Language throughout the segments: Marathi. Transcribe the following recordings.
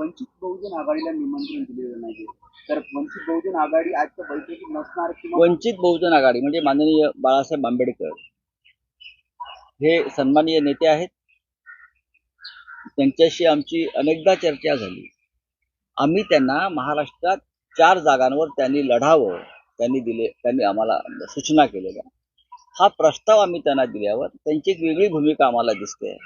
वंचित बहुजन आघाडीला निमंत्रण दिलेलं नाही तर वंचित बहुजन आघाडी आजच्या बैठकीत नसणार किंवा वंचित बहुजन आघाडी म्हणजे माननीय बाळासाहेब आंबेडकर. हे सन्माननीय नेते आहेत. त्यांच्याशी आमची अनेकदा चर्चा झाली. आम्ही त्यांना महाराष्ट्रात चार जागांवर त्यांनी लढावं त्यांनी दिले त्यांनी आम्हाला सूचना केलेल्या. हा प्रस्ताव आम्ही त्यांना दिल्यावर त्यांची एक वेगळी भूमिका आम्हाला दिसते.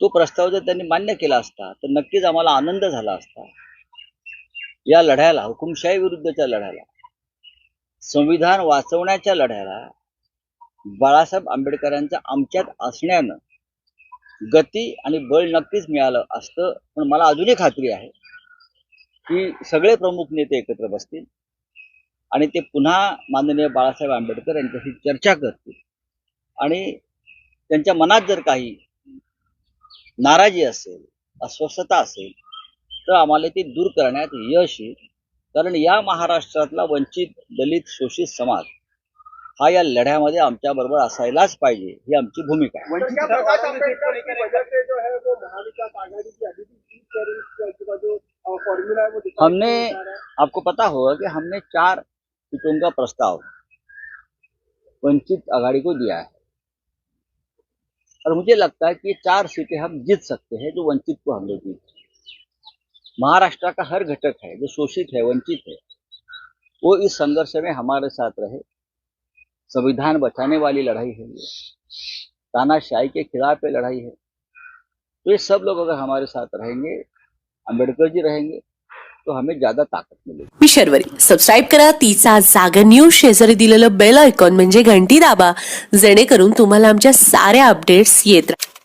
तो प्रस्ताव जर त्यांनी मान्य केला असता तर नक्कीच आम्हाला आनंद झाला असता. या लढ्याला हुकुमशाही विरुद्धच्या लढ्याला संविधान वाचवण्याच्या लढ्याला बाळासाहेब आंबेडकरांच्या आमच्यात असण्यानं गती आणि बळ नक्कीच मिळालं असतं पण मला अजूनही खात्री आहे की सगळे प्रमुख नेते एकत्र बसतील आणि ते पुन्हा माननीय बाळासाहेब आंबेडकर यांच्याशी चर्चा करतील. आणि त्यांच्या मनात जर काही नाराजी असेल अस्वस्थता असेल तर आम्हाला ती दूर करण्यात यश येईल. कारण या महाराष्ट्रातला वंचित दलित शोषित समाज हा या लढ्यामध्ये आमच्या बरोबर असायलाच पाहिजे ही आमची भूमिका आहे. है है हमने। आपको पता होगा कि हमने चार सीटों का प्रस्ताव वंचित आघाड़ी को दिया है. और मुझे लगता है कि चार सीटें हम जीत सकते हैं जो वंचित को हमने दी महाराष्ट्र का हर घटक है, जो शोषित है, वंचित है, वो इस संघर्ष में हमारे साथ रहे। संविधान बचाने वाली लड़ाई है ये। तानाशाही के खिलाफ ये लड़ाई है। तो ये सब लोग अगर हमारे साथ रहेंगे अंबेडकर जी रहेंगे तो हमें ज्यादा ताकत मिलेगी। मी शर्वरी. सबस्क्राईब करा. तिचा जागर न्यूज शेजारी दिलेलं बेल आयकॉन म्हणजे घंटी दाबा. जेणेकरून तुम्हाला आमच्या साऱ्या अपडेट्स येत राहतील